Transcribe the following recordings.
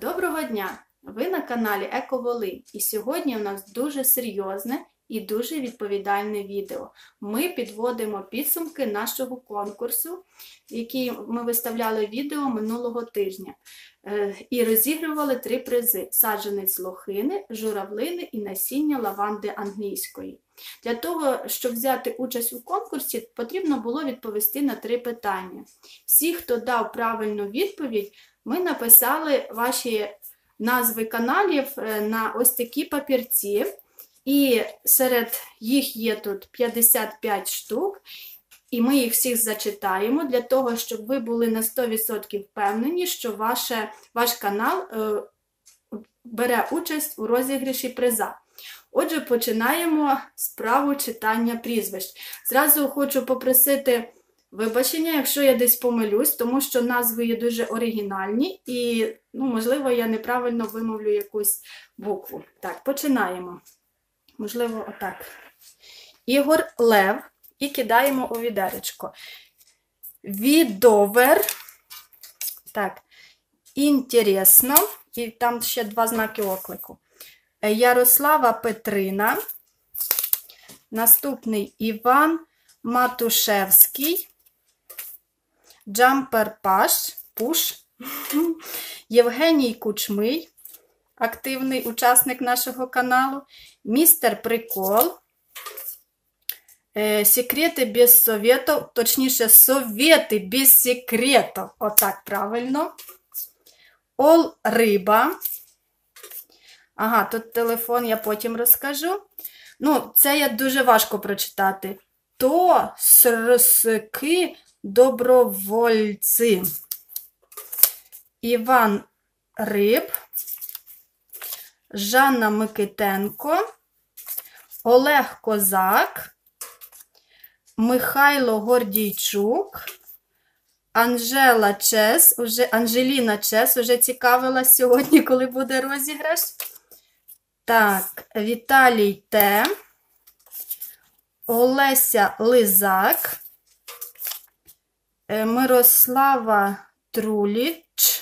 Доброго дня! Ви на каналі Ековолинь і сьогодні у нас дуже серйозне і дуже відповідальне відео. Ми підводимо підсумки нашого конкурсу, який ми виставляли відео минулого тижня. Е, І розігрували три призи: саджанець лохини, журавлини і насіння лаванди англійської. Для того, щоб взяти участь у конкурсі, потрібно було відповісти на три питання. Всі, хто дав правильну відповідь, ми написали ваші назви каналів е, на ось такі папірці. І серед їх є тут 55 штук, і ми їх всіх зачитаємо для того, щоб ви були на 100% впевнені, що ваше, ваш канал е, бере участь у розіграші приза. Отже, починаємо справу читання прізвищ. Зразу хочу попросити вибачення, якщо я десь помилюсь, тому що назви є дуже оригінальні і, ну, можливо, я неправильно вимовлю якусь букву. Так, починаємо. Можливо, отак. Ігор Лев. І кидаємо у відеречко. Відовер. Так. Інтересно. І там ще два знаки оклику. Ярослава Петрина. Наступний Іван Матушевський. Джампер Паш. Пуш. Євгеній Кучмий активний учасник нашого каналу, Містер Прикол. Е, секрети без советів, точніше, совєти без секретів. Отак правильно. Ол риба. Ага, тут телефон я потім розкажу. Ну, це я дуже важко прочитати. То срски добровольці. Іван Риб. Жанна Микитенко, Олег Козак, Михайло Гордійчук, Анжела Чес, уже, Анжеліна Чес уже цікавилась сьогодні, коли буде розіграш. Так, Віталій Т. Олеся Лизак, е, Мирослава Труліч,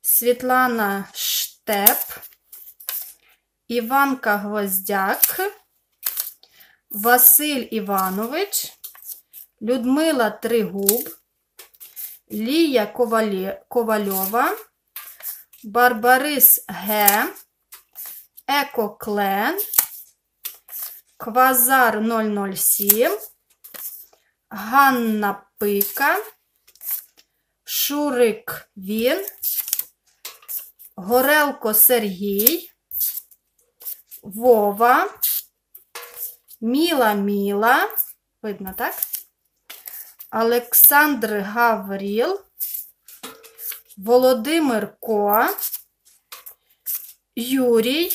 Світлана Штеп, Іванка Гвоздяк, Василь Іванович, Людмила Тригуб, Лія Ковальова, Барбарис Г, Еко Клен, Квазар 007, Ганна Пика, Шурик Він, Горелко Сергій, Вова, Міла Міла, видно, так? Олександр Гавріл, Володимир Ко, Юрій,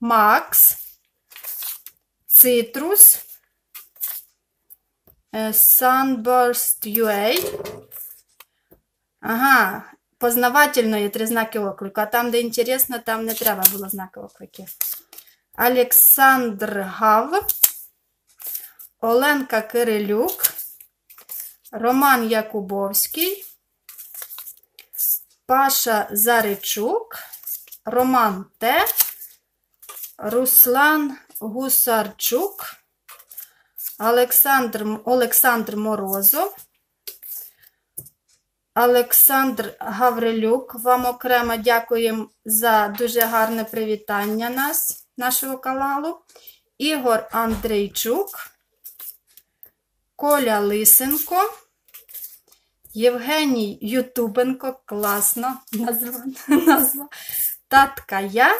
Макс, Цитрус, е, Sunburst UA. Ага, познавательно є три знаки оклику, а там, де інтересно, там не треба було знаки оклики. Олександр Гав, Оленка Кирилюк, Роман Якубовський, Паша Заричук, Роман Т, Руслан Гусарчук, Олександр, Олександр Морозов, Олександр Гаврилюк. Вам окремо дякуємо за дуже гарне привітання нас, нашого каналу. Ігор Андрейчук, Коля Лисенко, Євгеній Ютубенко, класно назва, назва. Татка Я,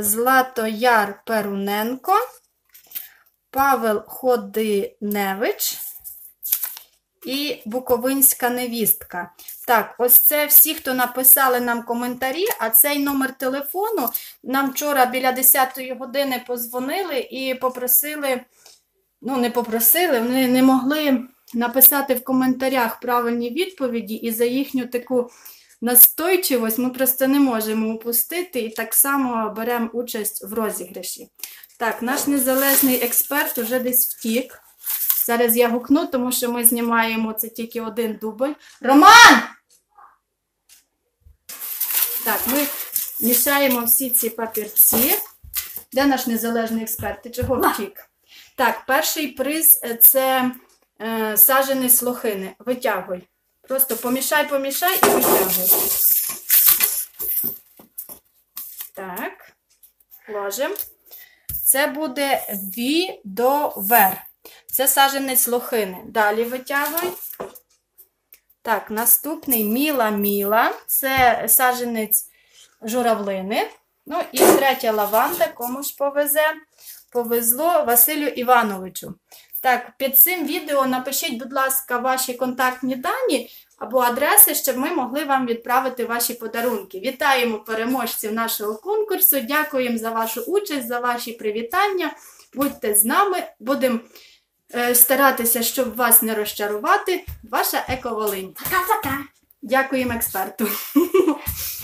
Златояр Перуненко, Павел Ходиневич і Буковинська невістка. Так, ось це всі, хто написали нам коментарі, а цей номер телефону нам вчора біля 10 години позвонили і попросили, ну, не попросили, вони не могли написати в коментарях правильні відповіді, і за їхню таку настойчивість ми просто не можемо упустити і так само беремо участь в розіграші. Так, наш незалежний експерт вже десь втік. Зараз я гукну, тому що ми знімаємо це тільки один дубль. Роман! Так, ми мішаємо всі ці папірці. Де наш незалежний експерт? Ти чого втік? Так, перший приз е, це е, саженець лохини. Витягуй. Просто помішай, помішай і витягуй. Так, ложимо. Це буде відовер. Це саженець лохини. Далі витягуй. Так, наступний міла-міла. Це саженець журавлини. Ну і третя лаванда, кому ж повезе? Повезло Василю Івановичу. Так, під цим відео напишіть, будь ласка, ваші контактні дані або адреси, щоб ми могли вам відправити ваші подарунки. Вітаємо переможців нашого конкурсу. Дякуємо за вашу участь, за ваші привітання. Будьте з нами, будемо е, старатися, щоб вас не розчарувати. Ваша Еко Волинь. Пока-пока. Дякуємо експерту.